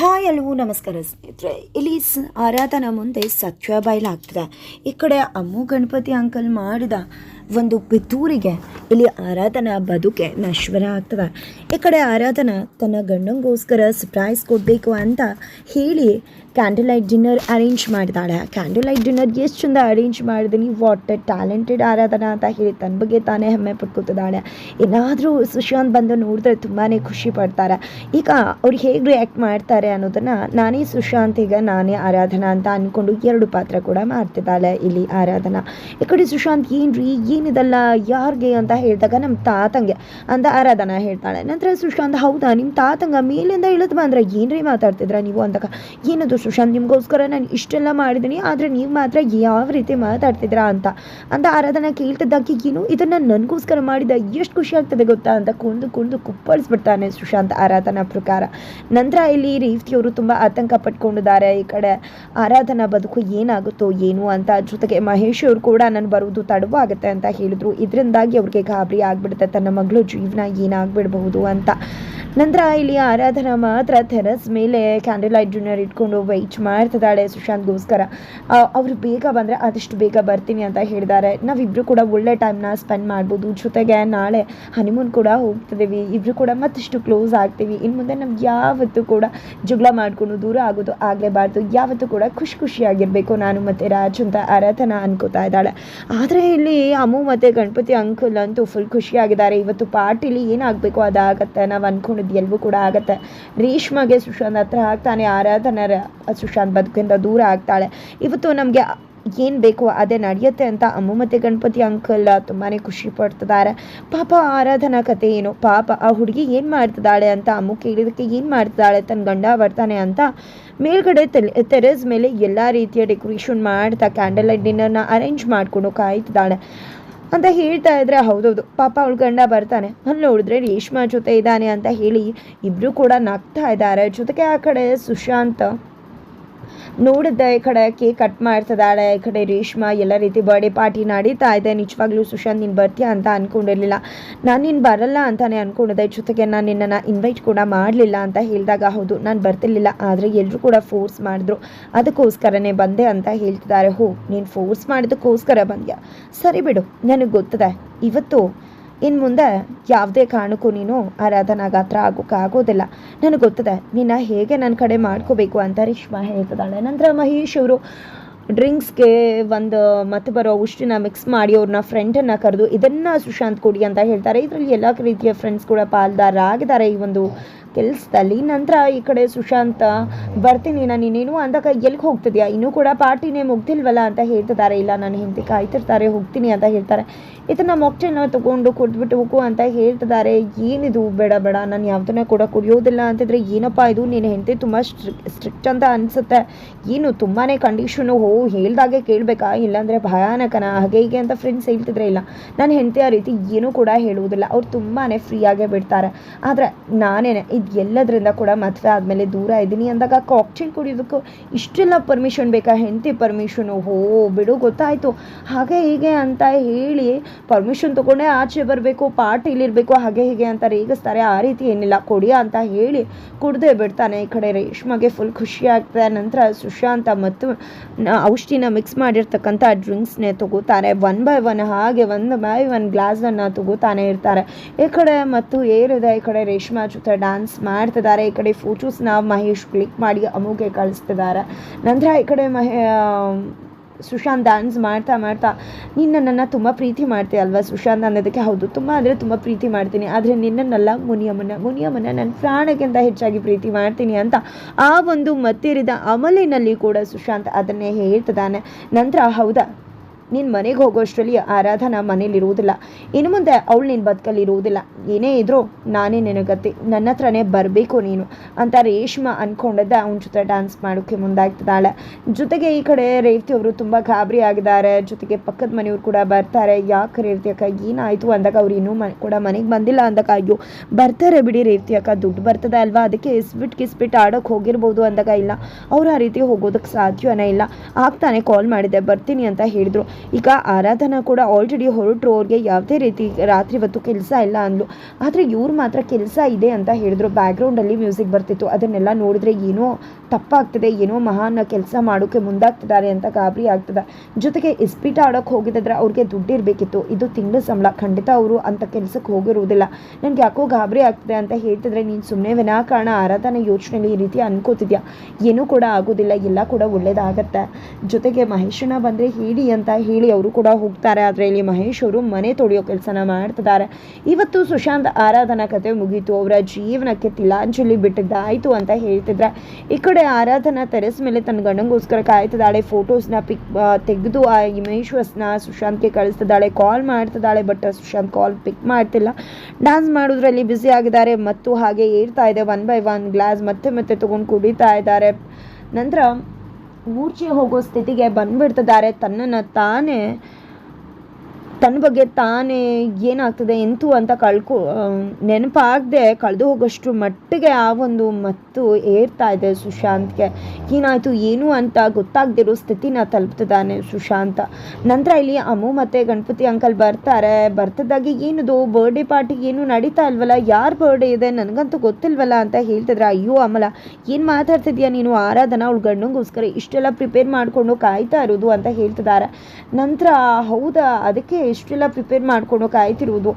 Hi ಎಲ್ಲವೂ ನಮಸ್ಕಾರ ಸ್ನೇಹಿತರೆ. ಇಲ್ಲಿ ಸ ಆರಾಧನಾ ಮುಂದೆ ಸತ್ಯ ಬಯಲಾಗ್ತದೆ ಈ ಕಡೆ ಅಮ್ಮು ಗಣಪತಿ ಅಂಕಲ್ ಮಾಡಿದ ಒಂದು ಪಿತೂರಿಗೆ, ಇಲ್ಲಿ ಆರಾಧನಾ ಬದುಕೆ ನಶ್ವರ ಆಗ್ತವೆ ಈ ಕಡೆ ಆರಾಧನಾ ತನ್ನ ಗಂಡಂಗೋಸ್ಕರ ಸರ್ಪ್ರೈಸ್ ಕೊಡಬೇಕು ಅಂತ ಹೇಳಿ ಕ್ಯಾಂಡಲ್ ಲೈಟ್ ಡಿನ್ನರ್ ಅರೇಂಜ್ ಮಾಡಿದಾಳೆ. ಕ್ಯಾಂಡಲ್ ಲೈಟ್ ಡಿನ್ನರ್ ಎಷ್ಟು ಚಂದ ಅರೇಂಜ್ ಮಾಡಿದೀನಿ ವಾಟ್ ಟ್ಯಾಲೆಂಟೆಡ್ ಆರಾಧನಾ ಅಂತ ಹೇಳಿ ತನ್ನ ಬಗ್ಗೆ ತಾನೇ ಹೆಮ್ಮೆ ಪಡ್ಕೊತಿದ್ದಾಳೆ ಏನಾದರೂ ಸುಶಾಂತ್ ಬಂದು ನೋಡಿದ್ರೆ ತುಂಬಾ ಖುಷಿ ಪಡ್ತಾರೆ. ಈಗ ಅವ್ರು ಹೇಗೆ ರಿಯಾಕ್ಟ್ ಮಾಡ್ತಾರೆ ಅನ್ನೋದನ್ನು ನಾನೇ ಸುಶಾಂತ್, ಈಗ ನಾನೇ ಆರಾಧನಾ ಅಂತ ಅಂದ್ಕೊಂಡು ಎರಡು ಪಾತ್ರ ಕೂಡ ಮಾಡ್ತಿದ್ದಾಳೆ ಇಲ್ಲಿ ಆರಾಧನಾ. ಈ ಕಡೆ ಸುಶಾಂತ್ ಏನ್ರಿ ಏನಿದಲ್ಲ, ಯಾರಿಗೆ ಅಂತ ಹೇಳಿದಾಗ ನಮ್ಮ ತಾತಂಗೆ ಅಂತ ಆರಾಧನಾ ಹೇಳ್ತಾಳೆ. ನಂತರ ಸುಶಾಂತ್ ಹೌದಾ ನಿಮ್ಮ ತಾತಂಗ ಮೇಲಿಂದ ಇಳಿದು ಬಂದ್ರೆ ಏನ್ರಿ ಮಾತಾಡ್ತಿದ್ರ ನೀವು ಅಂದಾಗ, ಏನದು ಸುಶಾಂತ್, ನಿಮಗೋಸ್ಕರ ನಾನು ಇಷ್ಟೆಲ್ಲ ಮಾಡಿದ್ದೀನಿ ಆದರೆ ನೀವು ಮಾತ್ರ ಯಾವ ರೀತಿ ಮಾತಾಡ್ತಿದ್ರಾ ಅಂತ ಅಂತ ಆರಾಧನಾ ಕೇಳ್ತಿದ್ದಾಗ, ಏನು, ಇದನ್ನ ನನಗೋಸ್ಕರ ಮಾಡಿದ ಎಷ್ಟು ಖುಷಿ ಆಗ್ತದೆ ಗೊತ್ತಾ ಅಂತ ಕುಂದು ಕುಂದು ಕುಪ್ಪಳಿಸ್ಬಿಡ್ತಾನೆ ಸುಶಾಂತ್ ಆರಾಧನಾ ಪ್ರಕಾರ. ನಂತರ ಇಲ್ಲಿ ರೇವತಿಯವರು ತುಂಬ ಆತಂಕ ಪಟ್ಕೊಂಡಿದ್ದಾರೆ, ಈ ಕಡೆ ಆರಾಧನಾ ಬದುಕು ಏನಾಗುತ್ತೋ, ಏನು ಅಂತ ಜೊತೆಗೆ ಮಹೇಶ್ ಅವರು ಕೂಡ ನಾನು ಬರುವುದು ತಡವಾಗುತ್ತೆ ಅಂತ ಹೇಳಿದ್ರು. ಇದರಿಂದಾಗಿ ಅವ್ರಿಗೆ ಗಾಬರಿ ಆಗಿಬಿಡುತ್ತೆ. ತನ್ನ ಮಗಳು ಜೀವನ ಏನಾಗ್ಬಿಡ್ಬಹುದು ಅಂತ. ನಂತರ ಇಲ್ಲಿ ಆರಾಧನಾ ಮಾತ್ರ ಥೆರಸ್ ಮೇಲೆ ಕ್ಯಾಂಡಲ್ ಲೈಟ್ ಜೂನಿಯರ್ ಇಟ್ಕೊಂಡು ವೆಯ್ಟ್ ಮಾಡ್ತಿದ್ದಾಳೆ ಸುಶಾಂತ್ಗೋಸ್ಕರ ಅವರು ಬೇಗ ಬಂದರೆ ಆದಷ್ಟು ಬೇಗ ಬರ್ತೀನಿ ಅಂತ ಹೇಳಿದ್ದಾರೆ. ನಾವಿಬ್ಬರು ಕೂಡ ಒಳ್ಳೆ ಟೈಮ್ನ ಸ್ಪೆಂಡ್ ಮಾಡ್ಬೋದು. ಜೊತೆಗೆ ನಾಳೆ ಹನಿಮೂನ್ ಕೂಡ ಹೋಗ್ತಿದ್ದೀವಿ. ಇಬ್ಬರು ಕೂಡ ಮತ್ತಷ್ಟು ಕ್ಲೋಸ್ ಆಗ್ತೀವಿ. ಇನ್ನು ಮುಂದೆ ನಮ್ಗೆ ಯಾವತ್ತೂ ಕೂಡ ಜಗಳ ಮಾಡಿಕೊಂಡು ದೂರ ಆಗೋದು ಆಗಲೇಬಾರ್ದು. ಯಾವತ್ತೂ ಕೂಡ ಖುಷಿ ಖುಷಿಯಾಗಿರಬೇಕು. ನಾನು ಮತ್ತು ರಾಜ್ ಅಂತ ಆರಾಧನಾ ಅನ್ಕೋತಾ ಇದ್ದಾಳೆ. ಆದರೆ ಇಲ್ಲಿ ಅಮ್ಮು ಮತ್ತು ಗಣಪತಿ ಅಂಕಲ್ ಅಂತೂ ಫುಲ್ ಖುಷಿಯಾಗಿದ್ದಾರೆ. ಇವತ್ತು ಪಾರ್ಟಿಲಿ ಏನಾಗಬೇಕು ಅದಾಗತ್ತೆ ನಾವು ಅಂದ್ಕೊಂಡಿದ್ದು ಎಲ್ಲವೂ ಕೂಡ ಆಗತ್ತೆ. ರೇಷ್ಮಾಗೆ ಸುಶಾಂತ್ ಹತ್ರ ಆಗ್ತಾನೆ ಆರಾಧನರ ಸುಶಾಂತ್ ಬದುಕಿಂದ ದೂರ ಆಗ್ತಾಳೆ. ಇವತ್ತು ನಮಗೆ ಏನು ಬೇಕು ಅದೇ ನಡೆಯುತ್ತೆ ಅಂತ ಅಮ್ಮ ಮತ್ತು ಗಣಪತಿ ಅಂಕಲ್ ತುಂಬಾ ಖುಷಿ ಪಡ್ತಿದ್ದಾರೆ. ಪಾಪ ಆರಾಧನಾ ಕತೆ ಏನು? ಪಾಪ ಆ ಹುಡುಗಿ ಏನು ಮಾಡ್ತಿದ್ದಾಳೆ ಅಂತ ಅಮ್ಮ ಕೇಳಿದಕ್ಕೆ ಏನು ಮಾಡ್ತಿದ್ದಾಳೆ ತನ್ನ ಗಂಡ ಬರ್ತಾನೆ ಅಂತ ಮೇಲ್ಗಡೆ ತೆಲೆ, ತೆರೆಸ್ ಮೇಲೆ ಎಲ್ಲ ರೀತಿಯ ಡೆಕೋರೇಷನ್ ಮಾಡ್ತಾ ಕ್ಯಾಂಡಲ್ ಲೈಟ್ ಡಿನ್ನರ್ನ ಅರೇಂಜ್ ಮಾಡಿಕೊಂಡು ಕಾಯ್ತಿದ್ದಾಳೆ. ಅಂತ ಹೇಳ್ತಾ ಇದ್ರೆ, ಹೌದೌದು, ಪಾಪ ಅವಳ ಗಂಡ ಬರ್ತಾನೆ. ಅಲ್ಲಿ ನೋಡಿದ್ರೆ ರೇಷ್ಮಾ ಜೊತೆ ಇದ್ದಾನೆ ಅಂತ ಹೇಳಿ ಇಬ್ಬರು ಕೂಡ ನಗ್ತಾ ಇದ್ದಾರೆ. ಜೊತೆಗೆ ಆ ಕಡೆ ಸುಶಾಂತ್ ನೋಡಿದ್ದೆ, ಈ ಕಡೆ ಕೇಕ್ ಕಟ್ ಮಾಡ್ತಿದ್ದಾಳೆ, ಈ ಕಡೆ ರೇಷ್ಮಾ ಎಲ್ಲ ರೀತಿ ಬರ್ಡೇ ಪಾರ್ಟಿ ನಡೀತಾ ಇದೆ. ನಿಜವಾಗ್ಲೂ ಸುಶಾಂತ್, ನೀನು ಬರ್ತೀಯಾ ಅಂತ ಅಂದ್ಕೊಂಡಿರಲಿಲ್ಲ ನಾನು ನೀನು ಬರಲ್ಲ ಅಂತಾನೆ ಅಂದ್ಕೊಂಡಿದ್ದೆ ಜೊತೆಗೆ ನಾನು ನಿನ್ನನ್ನು ಇನ್ವೈಟ್ ಕೂಡ ಮಾಡಲಿಲ್ಲ ಅಂತ ಹೇಳಿದಾಗ, ಹೌದು, ನಾನು ಬರ್ತಿರ್ಲಿಲ್ಲ. ಆದರೆ ಎಲ್ಲರೂ ಕೂಡ ಫೋರ್ಸ್ ಮಾಡಿದ್ರು. ಅದಕ್ಕೋಸ್ಕರನೇ ಬಂದೆ ಅಂತ ಹೇಳ್ತಿದ್ದಾರೆ. ಹೋ, ನೀನು ಫೋರ್ಸ್ ಮಾಡಿದ್ದಕ್ಕೋಸ್ಕರ ಬಂದ್ಯಾ? ಸರಿ ಬಿಡು, ನನಗೆ ಗೊತ್ತಿದೆ. ಇವತ್ತು ಇನ್ನು ಮುಂದೆ ಯಾವುದೇ ಕಾರಣಕ್ಕೂ ನೀನು ಆರಾಧನಾ ಗಾತ್ರ ಆಗೋಕ್ಕಾಗೋದಿಲ್ಲ ನನಗೆ ಗೊತ್ತಿದೆ ನಿನ್ನ ಹೇಗೆ ನನ್ನ ಕಡೆ ಮಾಡ್ಕೋಬೇಕು ಅಂತ ರೇಷ್ಮಾ ಹೇಳ್ತಿದ್ದಾಳೆ. ನಂತರ ಮಹೇಶ್ ಅವರು ಡ್ರಿಂಕ್ಸ್ಗೆ ಒಂದು ಮತ್ತೆ ಬರೋ ಉಷ್ಟಿನ ಮಿಕ್ಸ್ ಮಾಡಿ ಅವ್ರನ್ನ ಫ್ರೆಂಡನ್ನು ಕರೆದು ಇದನ್ನು ಸುಶಾಂತ್ ಕೊಡಿ ಅಂತ ಹೇಳ್ತಾರೆ. ಇದರಲ್ಲಿ ಎಲ್ಲ ರೀತಿಯ ಫ್ರೆಂಡ್ಸ್ ಕೂಡ ಪಾಲ್ದಾರ ಆಗಿದ್ದಾರೆ ಈ ಒಂದು ಕೆಲಸದಲ್ಲಿ. ನಂತರ ಈ ಕಡೆ ಸುಶಾಂತ, ಬರ್ತೀನಿ, ನಾನು ಇನ್ನೇನು ಅಂದಾಗ ಎಲ್ಲಿಗೆ ಹೋಗ್ತಿದ್ಯಾ? ಇನ್ನೂ ಕೂಡ ಪಾರ್ಟಿನೇ ಮುಗ್ದಿಲ್ವಲ್ಲ ಅಂತ ಹೇಳ್ತಿದ್ದಾರೆ. ಇಲ್ಲ ನಾನು ಹೆಂಡತಿ ಕಾಯ್ತಿರ್ತಾರೆ, ಹೋಗ್ತೀನಿ ಅಂತ ಹೇಳ್ತಾರೆ. ಇದನ್ನು ಮೊಟ್ಟೆನ ತೊಗೊಂಡು ಕೊಟ್ಬಿಟ್ಟು ಹೋಗು ಅಂತ ಹೇಳ್ತಿದ್ದಾರೆ. ಏನಿದು ಬೇಡ ಬೇಡ, ನಾನು ಯಾವುದನ್ನ ಕೂಡ ಕುಡಿಯೋದಿಲ್ಲ ಅಂತಿದ್ರೆ ಏನಪ್ಪ ಇದು? ನೀನು ಹೆಂಡತಿ ತುಂಬ ಸ್ಟ್ರಿಕ್ ಸ್ಟ್ರಿಕ್ಟ್ ಅಂತ ಅನಿಸುತ್ತೆ. ಏನು ತುಂಬಾ ಕಂಡೀಷನು. ಹೋ ಹೇಳ್ದಾಗೆ ಕೇಳಬೇಕಾ? ಇಲ್ಲಾಂದರೆ ಭಯಾನಕನ. ಹಾಗೆ ಹೀಗೆ ಅಂತ ಫ್ರೆಂಡ್ಸ್ ಹೇಳ್ತಿದ್ರೆ ಇಲ್ಲ. ನಾನು ಹೆಂಡತಿ ಆ ರೀತಿ ಏನೂ ಕೂಡ ಹೇಳುವುದಿಲ್ಲ. ಅವ್ರು ತುಂಬಾ ಫ್ರೀಯಾಗೇ ಬಿಡ್ತಾರೆ. ಆದರೆ ನಾನೇನೆ, ಇದು ಎಲ್ಲದರಿಂದ ಕೂಡ ಮದುವೆ ಆದಮೇಲೆ ದೂರ ಇದ್ದೀನಿ ಅಂದಾಗ ಕಾಕ್ಟೇಲ್ ಕುಡಿಯೋದಕ್ಕೂ ಇಷ್ಟೆಲ್ಲ ಪರ್ಮಿಷನ್ ಬೇಕಾ? ಹೆಂಡತಿ ಪರ್ಮಿಷನು ಹೋ ಬಿಡು, ಗೊತ್ತಾಯಿತು. ಹಾಗೆ ಹೀಗೆ ಅಂತ ಹೇಳಿ ಪರ್ಮಿಷನ್ ತೊಗೊಂಡೇ ಆಚೆ ಬರಬೇಕು ಪಾರ್ಟಿಲಿರಬೇಕು ಹಾಗೆ ಹೀಗೆ ಅಂತ ರೇಗಿಸ್ತಾರೆ. ಆ ರೀತಿ ಏನಿಲ್ಲ, ಕೊಡಿಯ ಅಂತ ಹೇಳಿ ಕುಡ್ದೇ ಬಿಡ್ತಾನೆ ಈ ಕಡೆ ರೇಷ್ಮೆಗೆ ಫುಲ್ ಖುಷಿ ಆಗ್ತದೆ ನಂತರ ಸುಶಾಂತ ಮತ್ತು ಔಷಧಿನ ಮಿಕ್ಸ್ ಮಾಡಿರ್ತಕ್ಕಂಥ ಡ್ರಿಂಕ್ಸ್ನೇ ತಗೋತಾರೆ ಒನ್ ಬೈ ಒನ್ ಹಾಗೆ ಒನ್ ಬೈ ಒನ್ ಗ್ಲಾಸನ್ನು ತಗೋತಾನೆ ಇರ್ತಾರೆ. ಈ ಕಡೆ ಮತ್ತು ಏರಿದೆ, ಈ ಕಡೆ ರೇಷ್ಮಾ ಜೊತೆ ಡ್ಯಾನ್ಸ್ ಮಾಡ್ತಿದ್ದಾರೆ. ಈ ಕಡೆ ಫೋಟೋಸ್ ನಾವು ಮಹೇಶ್ ಕ್ಲಿಕ್ ಮಾಡಿ ಅಮುಗೆ ಕಳಿಸ್ತಿದ್ದಾರೆ. ನಂತರ ಈ ಕಡೆ ಮಹೇ ಸುಶಾಂತ್ ಡ್ಯಾನ್ಸ್ ಮಾಡ್ತಾ ಮಾಡ್ತಾ, ನೀನು ನನ್ನನ್ನು ತುಂಬ ಪ್ರೀತಿ ಮಾಡ್ತೀಯ ಅಲ್ವಾ ಸುಶಾಂತ್? ಅನ್ನೋದಕ್ಕೆ ಹೌದು, ತುಂಬ ಅಂದರೆ ತುಂಬ ಪ್ರೀತಿ ಮಾಡ್ತೀನಿ. ಆದರೆ ನಿನ್ನನ್ನೆಲ್ಲ ಮುನಿಯಮ್ಮನ ಮುನಿಯಮ್ಮನ ನನ್ನ ಪ್ರಾಣಕ್ಕಿಂತ ಹೆಚ್ಚಾಗಿ ಪ್ರೀತಿ ಮಾಡ್ತೀನಿ ಅಂತ ಆ ಒಂದು ಮತ್ತಿರಿದ ಅಮಲಿನಲ್ಲಿ ಕೂಡ ಸುಶಾಂತ್ ಅದನ್ನೇ ಹೇಳ್ತಿದ್ದಾನೆ. ನಂತರ ಹೌದಾ? ನೀನು ಮನೆಗೆ ಹೋಗೋಷ್ಟರಲ್ಲಿ ಆರಾಧನಾ ಮನೇಲಿರುವುದಿಲ್ಲ. ಇನ್ನು ಮುಂದೆ ಅವಳು ನಿನ್ನ ಬದುಕಲ್ಲಿ ಇರುವುದಿಲ್ಲ ಏನೇ ಇದ್ರೂ ನಾನೇ ನಿನಗತ್ತೆ. ನನ್ನ ಹತ್ರನೇ ಬರಬೇಕು ನೀನು ಅಂತ ರೇಷ್ಮಾ ಅಂದ್ಕೊಂಡಿದ್ದ ಅವನ ಜೊತೆ ಡ್ಯಾನ್ಸ್ ಮಾಡೋಕ್ಕೆ ಮುಂದಾಗ್ತಿದ್ದಾಳೆ. ಜೊತೆಗೆ ಈ ಕಡೆ ರೇವತಿ ಅವರು ತುಂಬ ಗಾಬರಿ ಆಗಿದ್ದಾರೆ. ಜೊತೆಗೆ ಪಕ್ಕದ ಮನೆಯವರು ಕೂಡ ಬರ್ತಾರೆ. ಯಾಕೆ ರೇವತಿ ಅಕ್ಕ, ಏನಾಯಿತು ಅಂದಾಗ ಅವ್ರು ಇನ್ನೂ ಮನೆ ಕೂಡ ಮನೆಗೆ ಬಂದಿಲ್ಲ ಅಂದಾಗ ಅಯ್ಯೋ, ಬರ್ತಾರೆ ಬಿಡಿ ರೇವತಿ ಅಕ್ಕ, ದುಡ್ಡು ಬರ್ತದ ಅಲ್ವಾ? ಅದಕ್ಕೆ ಇಸ್ಬಿಟ್ಟು ಕಿಸ್ಬಿಟ್ ಆಡೋಕ್ಕೆ ಹೋಗಿರ್ಬೋದು ಅಂದಾಗ ಇಲ್ಲ. ಅವ್ರು ಆ ರೀತಿ ಹೋಗೋದಕ್ಕೆ ಸಾಧ್ಯವೇ ಇಲ್ಲ. ಆಗ್ತಾನೆ ಕಾಲ್ ಮಾಡಿದೆ, ಬರ್ತೀನಿ ಅಂತ ಹೇಳಿದ್ರು. ಈಗ ಆರಾಧನಾ ಕೂಡ ಆಲ್ರೆಡಿ ಹೊರಟರು, ಅವ್ರಿಗೆ ಯಾವುದೇ ರೀತಿ ರಾತ್ರಿ ಹೊತ್ತು ಕೆಲಸ ಇಲ್ಲ ಅಂದ್ಲು. ಆದರೆ ಇವ್ರು ಮಾತ್ರ ಕೆಲಸ ಇದೆ ಅಂತ ಹೇಳಿದ್ರು. ಬ್ಯಾಕ್ಗ್ರೌಂಡಲ್ಲಿ ಮ್ಯೂಸಿಕ್ ಬರ್ತಿತ್ತು. ಅದನ್ನೆಲ್ಲ ನೋಡಿದ್ರೆ ಏನೋ ತಪ್ಪಾಗ್ತದೆ, ಏನೋ ಮಹಾನ್ ಕೆಲಸ ಮಾಡೋಕ್ಕೆ ಮುಂದಾಗ್ತಿದ್ದಾರೆ ಅಂತ ಗಾಬರಿ ಆಗ್ತದೆ. ಜೊತೆಗೆ ಇಸ್ಪೀಟ ಆಡೋಕ್ಕೆ ಹೋಗಿದ್ರೆ ಅವ್ರಿಗೆ ದುಡ್ಡು ಇರಬೇಕಿತ್ತು ಇದು ತಿಂಗಳ ಸಂಬಳ. ಖಂಡಿತ ಅವರು ಅಂತ ಕೆಲಸಕ್ಕೆ ಹೋಗಿರುವುದಿಲ್ಲ. ನನಗೆ ಯಾಕೋ ಗಾಬರಿ ಆಗ್ತದೆ ಅಂತ ಹೇಳ್ತಿದ್ರೆ, ನೀನು ಸುಮ್ಮನೆ ವಿನಾಕಾರಣ ಆರಾಧನಾ ಯೋಚನೆಯಲ್ಲಿ ಈ ರೀತಿ ಅನ್ಕೋತಿದ್ಯಾ? ಏನೂ ಕೂಡ ಆಗೋದಿಲ್ಲ. ಎಲ್ಲ ಕೂಡ ಒಳ್ಳೇದಾಗತ್ತೆ. ಜೊತೆಗೆ ಮಹೇಶನ ಬಂದರೆ ಹೇಳಿ ಅಂತ ಹೇಳಿ ಅವರು ಕೂಡ ಹೋಗ್ತಾರೆ. ಆದರೆ ಇಲ್ಲಿ ಮಹೇಶ್ ಅವರು ಮನೆ ತೊಳೆಯೋ ಕೆಲಸನ ಮಾಡ್ತಿದ್ದಾರೆ. ಇವತ್ತು ಸುಶಾಂತ್ ಆರಾಧನಾ ಕತೆ ಮುಗೀತು. ಅವರ ಜೀವನಕ್ಕೆ ತಿಲಾಂಜಲಿ ಬಿಟ್ಟಿದ್ದಾಯಿತು ಅಂತ ಹೇಳ್ತಿದ್ರೆ. ಈ ಕಡೆ ಆರಾಧನಾ ತೆರೆಸ್ ಮೇಲೆ ತನ್ನ ಗಂಡಂಗೋಸ್ಕರ ಕಾಯ್ತಿದ್ದಾಳೆ. ಫೋಟೋಸ್ನ ಪಿಕ್ ತೆಗೆದು ಆ ಇಮೇಜಸ್ನ ಸುಶಾಂತ್ಗೆ ಕಳಿಸ್ತಿದ್ದಾಳೆ. ಕಾಲ್ ಮಾಡ್ತಿದ್ದಾಳೆ, ಬಟ್ ಸುಶಾಂತ್ ಕಾಲ್ ಪಿಕ್ ಮಾಡ್ತಿಲ್ಲ. ಡ್ಯಾನ್ಸ್ ಮಾಡೋದ್ರಲ್ಲಿ ಬ್ಯುಸಿ ಆಗಿದ್ದಾರೆ. ಮತ್ತು ಹಾಗೆ ಏರ್ತಾ ಇದೆ. ಒನ್ ಬೈ ಒನ್ ಗ್ಲಾಸ್ ಮತ್ತೆ ಮತ್ತೆ ತೊಗೊಂಡು ಕುಡಿತಾ ಇದ್ದಾರೆ. ನಂತರ ಮೂರ್ಛೆ ಹೋಗೋ ಸ್ಥಿತಿಗೆ ಬಂದ್ಬಿಡ್ತಿದ್ದಾರೆ ತನ್ನನ್ನು ತಾನೇ. ತನ್ನ ಬಗ್ಗೆ ತಾನೇ ಏನಾಗ್ತದೆ, ಎಂತು ಅಂತ ಕಳ್ಕೊ ನೆನಪಾಗದೆ ಕಳೆದು ಹೋಗೋಷ್ಟು ಮಟ್ಟಿಗೆ ಆ ಒಂದು ಮತ್ತು ಏರ್ತಾ ಇದೆ ಸುಶಾಂತ್ಗೆ. ಏನಾಯಿತು, ಏನು ಅಂತ ಗೊತ್ತಾಗದಿರೋ ಸ್ಥಿತಿನ ತಲುಪ್ತಿದ್ದಾನೆ ಸುಶಾಂತ. ನಂತರ ಇಲ್ಲಿ ಅಮ್ಮು ಮತ್ತು ಗಣಪತಿ ಅಂಕಲ್ ಬರ್ತಾರೆ. ಬರ್ತಿದ್ದಾಗೆ ಏನದು ಬರ್ಡೇ ಪಾರ್ಟಿ ಏನು ನಡೀತಾ ಇಲ್ವಲ್ಲ? ಯಾರ ಬರ್ಡೇ ಇದೆ? ನನಗಂತೂ ಗೊತ್ತಿಲ್ವಲ್ಲ ಅಂತ ಹೇಳ್ತಿದ್ರೆ, ಅಯ್ಯೋ ಅಮಲ, ಏನು ಮಾತಾಡ್ತಿದ್ಯಾ ನೀನು? ಆರಾಧನಾ ಅವಳು ಗಂಡಂಗೋಸ್ಕರ ಇಷ್ಟೆಲ್ಲ ಪ್ರಿಪೇರ್ ಮಾಡಿಕೊಂಡು ಕಾಯ್ತಾ ಇರೋದು ಅಂತ ಹೇಳ್ತಿದ್ದಾರೆ. ನಂತರ, ಹೌದಾ, ಅದಕ್ಕೆ ಇಷ್ಟೆಲ್ಲ ಪ್ರಿಪೇರ್ ಮಾಡ್ಕೊಂಡು ಕಾಯ್ತಿರುವುದು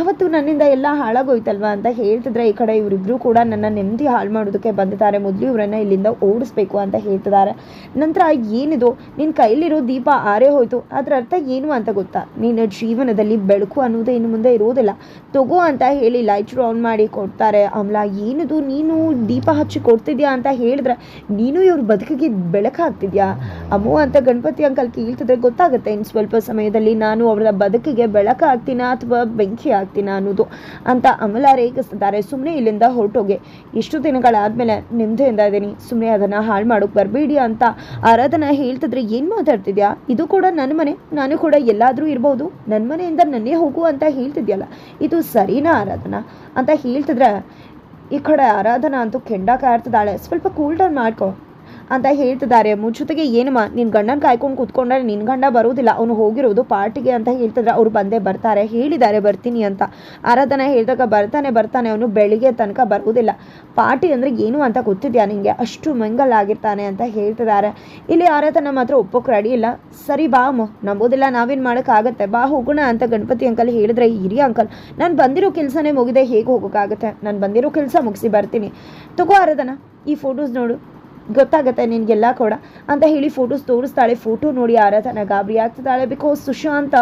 ಅವತ್ತು ನನ್ನಿಂದ ಎಲ್ಲ ಹಾಳಾಗೋಯ್ತಲ್ವಾ ಅಂತ ಹೇಳ್ತಿದ್ರೆ ಈ ಕಡೆ ಇವರಿಬ್ರು ಕೂಡ ನನ್ನ ನೆಮ್ಮದಿ ಹಾಳು ಮಾಡೋದಕ್ಕೆ ಬಂದಿದ್ದಾರೆ. ಮೊದಲು ಇವರನ್ನ ಇಲ್ಲಿಂದ ಓಡಿಸ್ಬೇಕು ಅಂತ ಹೇಳ್ತಿದ್ದಾರೆ. ನಂತರ ಏನಿದು? ನಿನ್ನ ಕೈಲಿರೋ ದೀಪ ಆರೇ ಹೋಯ್ತು. ಅದರ ಅರ್ಥ ಏನು ಅಂತ ಗೊತ್ತಾ? ನಿನ್ನ ಜೀವನದಲ್ಲಿ ಬೆಳಕು ಅನ್ನೋದೇ ಇನ್ನು ಮುಂದೆ ಇರೋದಿಲ್ಲ. ತಗೋ ಅಂತ ಹೇಳಿ ಲೈಟ್ ಆನ್ ಮಾಡಿ ಕೊಡ್ತಾರೆ. ಆಮ್ಲ ಏನಿದು? ನೀನು ದೀಪ ಹಚ್ಚಿ ಕೊಡ್ತಿದ್ಯಾ ಅಂತ ಹೇಳಿದ್ರೆ ನೀನು ಇವ್ರ ಬದುಕಿಗೆ ಬೆಳಕಾಗ್ತಿದ್ಯಾ? ಅಮ್ಮು ಅಂತ ಗಣಪತಿ ಅಂಕಲ್ ಕೇಳ್ತಿದ್ರೆ ಗೊತ್ತಾಗುತ್ತೆ ಇನ್ನು ಸ್ವಲ್ಪ ಸಮಯದಲ್ಲಿ ನಾನು ಅವರ ಬದುಕಿಗೆ ಬೆಳಕಾಗ್ತೀನ ಅಥವಾ ಬೆಂಕಿ ಆಗ್ತೀನ ಅನ್ನೋದು ಅಂತ ಅಮಲ ರೇಖಿಸ್ತಿದ್ದಾರೆ ಸುಮ್ಮನೆ ಇಲ್ಲಿಂದ ಹೊರಟೋಗೆ. ಇಷ್ಟು ದಿನಗಳಾದಮೇಲೆ ನೆಮ್ಮದಿಯಿಂದ ಇದ್ದೀನಿ. ಸುಮ್ಮನೆ ಅದನ್ನು ಹಾಳು ಮಾಡೋಕೆ ಬರಬೇಡಿ ಅಂತ ಆರಾಧನಾ ಹೇಳ್ತಿದ್ರೆ ಏನು ಮಾತಾಡ್ತಿದ್ಯಾ? ಇದು ಕೂಡ ನನ್ನ ಮನೆ. ನಾನು ಕೂಡ ಎಲ್ಲಾದರೂ ಇರ್ಬೋದು. ನನ್ನ ಮನೆಯಿಂದ ನನ್ನೇ ಹೋಗು ಅಂತ ಹೇಳ್ತಿದ್ಯಲ್ಲ. ಇದು ಸರಿನಾ ಆರಾಧನಾ? ಅಂತ ಹೇಳ್ತಿದ್ರೆ ಈ ಕಡೆ ಆರಾಧನಾ ಅಂತೂ ಕೆಂಡ ಕಾಡ್ತಿದ್ದಾಳೆ ಸ್ವಲ್ಪ ಕೂಲ್ ಡೌನ್ ಮಾಡ್ಕೊ. ಅಂತ ಹೇಳ್ತಿದ್ದಾರೆ. ಜೊತೆಗೆ ಏನಮ್ಮ ನಿನ್ನ ಗಂಡನ ಕಾಯ್ಕೊಂಡು ಕೂತ್ಕೊಂಡ್ರೆ ನಿನ್ನ ಗಂಡ ಬರೋದಿಲ್ಲ ಅವನು ಹೋಗಿರೋದು ಪಾರ್ಟಿಗೆ ಅಂತ ಹೇಳ್ತಿದ್ರೆ ಅವ್ರು ಬಂದೇ ಬರ್ತಾರೆ. ಹೇಳಿದ್ದಾರೆ, ಬರ್ತೀನಿ ಅಂತ. ಆರಾಧನೆ ಹೇಳಿದಾಗ ಬರ್ತಾನೆ ಬರ್ತಾನೆ, ಅವನು ಬೆಳಿಗ್ಗೆ ತನಕ ಬರೋದಿಲ್ಲ ಪಾರ್ಟಿ ಅಂದರೆ ಏನು ಅಂತ ಗೊತ್ತಿದ್ಯಾ ನಿನಗೆ ಅಷ್ಟು ಮಂಗಲ್ ಆಗಿರ್ತಾನೆ ಅಂತ ಹೇಳ್ತಿದ್ದಾರೆ. ಇಲ್ಲಿ ಆರಾಧನೆ ಮಾತ್ರ ಒಪ್ಪೋಕೆ ರೆಡಿ ಇಲ್ಲ. ಸರಿ ಬಾ ಅಮ್ಮ, ನಂಬೋದಿಲ್ಲ, ನಾವೇನು ಮಾಡೋಕ್ಕಾಗತ್ತೆ? ಬಾ, ಹೋಗೋಣ ಅಂತ ಗಣಪತಿ ಅಂಕಲ್ ಹೇಳಿದ್ರೆ, ಹಿರಿಯ ಅಂಕಲ್, ನಾನು ಬಂದಿರೋ ಕೆಲಸನೇ ಮುಗಿದೆ ಹೇಗೆ ಹೋಗೋಕ್ಕಾಗತ್ತೆ ನಾನು ಬಂದಿರೋ ಕೆಲಸ ಮುಗಿಸಿ ಬರ್ತೀನಿ. ತಗೋ ಆರಾಧನ, ಈ ಫೋಟೋಸ್ ನೋಡು. ಗೊತ್ತಾಗತ್ತೆ ನಿನಗೆಲ್ಲ ಕೂಡ ಅಂತ ಹೇಳಿ ಫೋಟೋಸ್ ತೋರಿಸ್ತಾಳೆ. ಫೋಟೋ ನೋಡಿ ಆರಾಧನ ಗಾಬರಿ ಆಗ್ತಿದ್ದಾಳೆ. ಬಿಕಾಸ್ ಸುಶಾಂತ್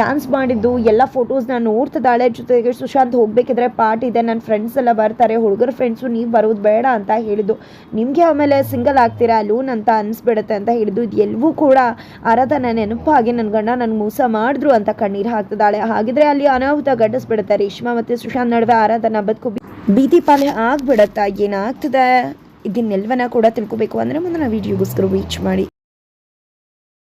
ಡ್ಯಾನ್ಸ್ ಮಾಡಿದ್ದು, ಎಲ್ಲ ಫೋಟೋಸ್ನ ನೋಡ್ತಿದ್ದಾಳೆ. ಜೊತೆಗೆ ಸುಶಾಂತ್ ಹೋಗಬೇಕಿದ್ರೆ ಪಾರ್ಟಿ ಇದೆ. ನನ್ನ ಫ್ರೆಂಡ್ಸ್ ಎಲ್ಲ ಬರ್ತಾರೆ. ಹುಡುಗರ ಫ್ರೆಂಡ್ಸು ನೀವು ಬರೋದು ಬೇಡ ಅಂತ ಹೇಳಿದ್ದು. ನಿಮಗೆ ಆಮೇಲೆ ಸಿಂಗಲ್ ಆಗ್ತೀರಾ ಲೂನ್ ಅಂತ ಅನಿಸ್ಬಿಡುತ್ತೆ ಅಂತ ಹೇಳಿದ್ದು. ಇದು ಎಲ್ಲವೂ ಕೂಡ ಆರಾಧನಾ ನೆನಪಾಗಿ ನನ್ನ ಗಂಡ ನನಗೆ ಮೋಸ ಮಾಡಿದ್ರು ಅಂತ ಕಣ್ಣೀರು ಹಾಕ್ತಿದ್ದಾಳೆ. ಹಾಗಿದ್ರೆ ಅಲ್ಲಿ ಅನಾಹುತ ಗಡ್ಡಿಸ್ಬಿಡುತ್ತೆ ರೇಷ್ಮಾ ಮತ್ತು ಸುಶಾಂತ್ ನಡುವೆ ಆರಾಧನಾ ಬದುಕು ಬೀದಿ ಪಾಲೆ ಆಗ್ಬಿಡತ್ತಾ? ಏನಾಗ್ತದೆ? ಇದನ್ನೆಲ್ಲವನ್ನ ಕೂಡ ತಿಳ್ಕೊಬೇಕು ಅಂದರೆ ಮುಂದಿನ ವೀಡಿಯೋಗೋಸ್ಕರ ವೀಚ್ ಮಾಡಿ.